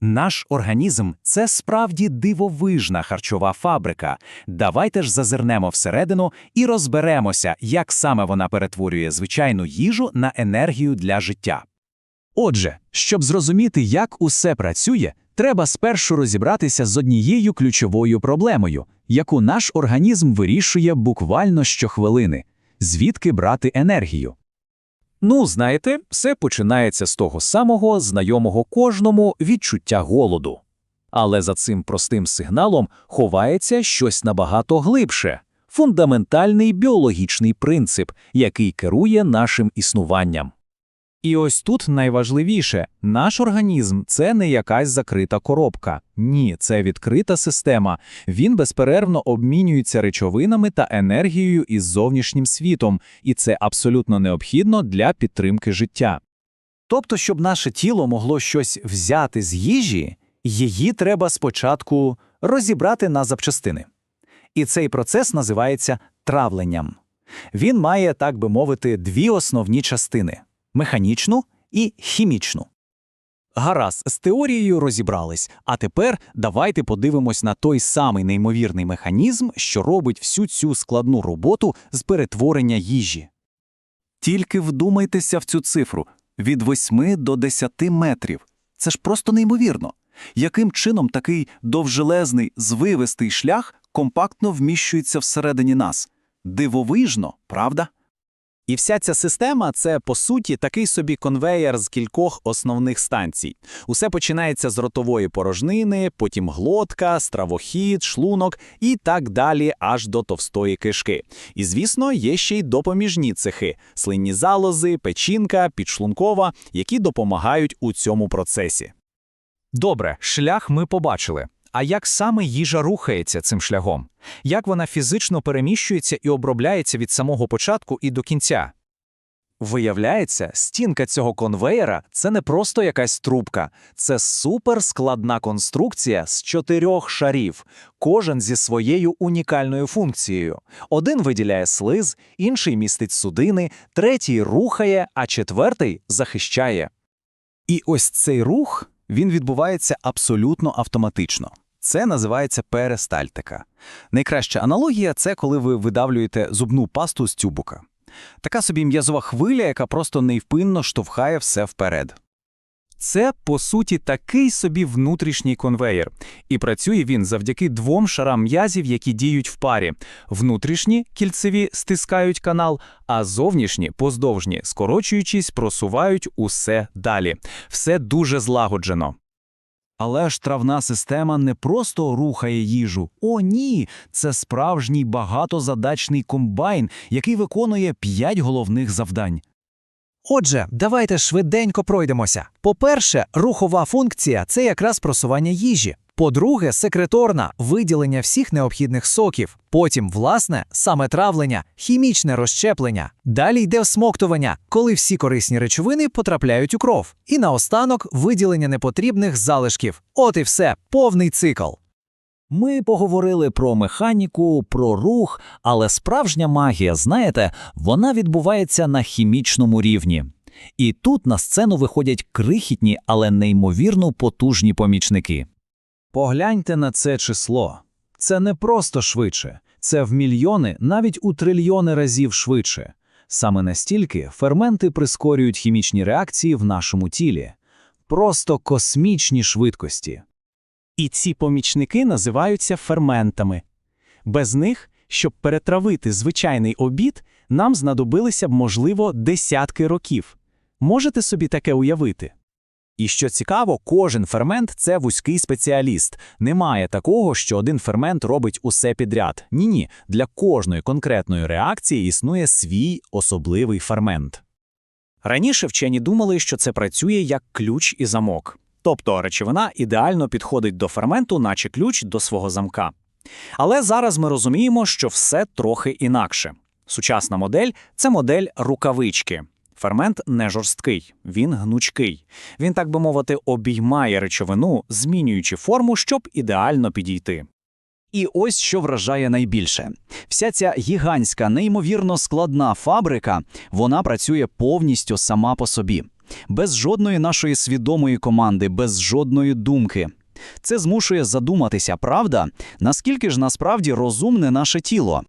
Наш організм це справді дивовижна харчова фабрика. Давайте ж зазирнемо всередину і розберемося, як саме вона перетворює звичайну їжу на енергію для життя. Отже, щоб зрозуміти, як усе працює, треба спершу розібратися з однією ключовою проблемою, яку наш організм вирішує буквально щохвилини звідки брати енергію. Ну, знаєте, все починається з того самого знайомого кожному відчуття голоду. Але за цим простим сигналом ховається щось набагато глибше фундаментальний біологічний принцип, який керує нашим існуванням. І ось тут найважливіше наш організм це не якась закрита коробка. Ні, це відкрита система. Він безперервно обмінюється речовинами та енергією із зовнішнім світом, і це абсолютно необхідно для підтримки життя. Тобто, щоб наше тіло могло щось взяти з їжі, її треба спочатку розібрати на запчастини. І цей процес називається травленням. Він має, так би мовити, дві основні частини механічну і хімічну. Гаразд, з теорією розібрались, а тепер давайте подивимось на той самий неймовірний механізм, що робить всю цю складну роботу з перетворення їжі. Тільки вдумайтеся в цю цифру від 8 до 10 метрів. Це ж просто неймовірно. Яким чином такий довжелезний, звивистий шлях компактно вміщується всередині нас? Дивовижно, правда? І вся ця система це по суті такий собі конвеєр з кількох основних станцій. Усе починається з ротової порожнини, потім глотка, стравохід, шлунок і так далі, аж до товстої кишки. І звісно, є ще й допоміжні цехи: слинні залози, печінка, підшлункова, які допомагають у цьому процесі. Добре, шлях ми побачили. А як саме їжа рухається цим шляхом? Як вона фізично переміщується і обробляється від самого початку і до кінця? Виявляється, стінка цього конвеєра це не просто якась трубка, це суперскладна конструкція з чотирьох шарів, кожен зі своєю унікальною функцією. Один виділяє слиз, інший містить судини, третій рухає, а четвертий захищає. І ось цей рух він відбувається абсолютно автоматично. Це називається перестальтика. Найкраща аналогія це коли ви видавлюєте зубну пасту з тюбука. Така собі м'язова хвиля, яка просто невпинно штовхає все вперед. Це, по суті, такий собі внутрішній конвеєр. І працює він завдяки двом шарам м'язів, які діють в парі. Внутрішні кільцеві стискають канал, а зовнішні, поздовжні, скорочуючись, просувають усе далі. Все дуже злагоджено. Але ж травна система не просто рухає їжу. О, ні! Це справжній багатозадачний комбайн, який виконує п'ять головних завдань. Отже, давайте швиденько пройдемося. По-перше, рухова функція це якраз просування їжі. По-друге, секреторна виділення всіх необхідних соків. Потім, власне, саме травлення, хімічне розщеплення. Далі йде всмоктування, коли всі корисні речовини потрапляють у кров. І наостанок виділення непотрібних залишків. От і все, повний цикл. Ми поговорили про механіку, про рух, але справжня магія, знаєте, вона відбувається на хімічному рівні. І тут на сцену виходять крихітні, але неймовірно потужні помічники. Погляньте на це число. Це не просто швидше, це в мільйони, навіть у трильйони разів швидше. Саме настільки ферменти прискорюють хімічні реакції в нашому тілі. Просто космічні швидкості. І ці помічники називаються ферментами. Без них, щоб перетравити звичайний обід, нам знадобилися б, можливо, десятки років. Можете собі таке уявити? І що цікаво, кожен фермент це вузький спеціаліст. Немає такого, що один фермент робить усе підряд. Ні, ні, для кожної конкретної реакції існує свій особливий фермент. Раніше вчені думали, що це працює як ключ і замок. Тобто речовина ідеально підходить до ферменту, наче ключ до свого замка. Але зараз ми розуміємо, що все трохи інакше. Сучасна модель це модель рукавички. Фермент не жорсткий, він гнучкий. Він, так би мовити, обіймає речовину, змінюючи форму, щоб ідеально підійти. І ось що вражає найбільше. Вся ця гігантська, неймовірно складна фабрика, вона працює повністю сама по собі. Без жодної нашої свідомої команди, без жодної думки. Це змушує задуматися, правда, наскільки ж насправді розумне наше тіло.